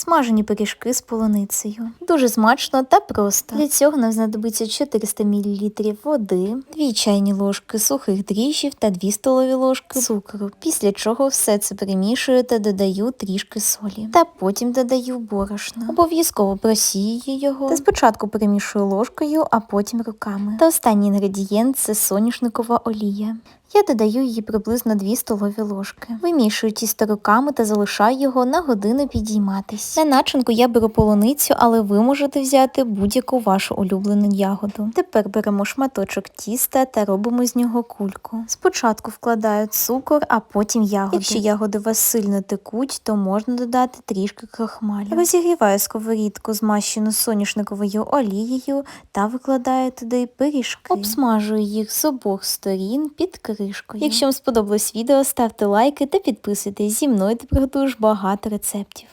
Смажені пиріжки з полуницею. Дуже смачно та просто. Для цього нам знадобиться 400 мл води, 2 чайні ложки сухих дріжджів та 2 столові ложки цукру. Після чого все це перемішую та додаю трішки солі. Та потім додаю борошно. Обов'язково просію його. Та спочатку перемішую ложкою, а потім руками. Та останній інгредієнт це соняшникова олія. Я додаю її приблизно 2 столові ложки. Вимішую тісто руками та залишаю його на годину підійматись. На начинку я беру полуницю, але ви можете взяти будь-яку вашу улюблену ягоду. Тепер беремо шматочок тіста та робимо з нього кульку. Спочатку вкладаю цукор, а потім ягоди. Якщо ягоди у вас сильно текуть, то можна додати трішки крохмалю. Розігріваю сковорідку, змащену соняшниковою олією та викладаю туди пиріжки. Обсмажую їх з обох сторін під кришкою. Якщо вам сподобалось відео, ставте лайки та підписуйтесь зі мною, ти приготуєш багато рецептів.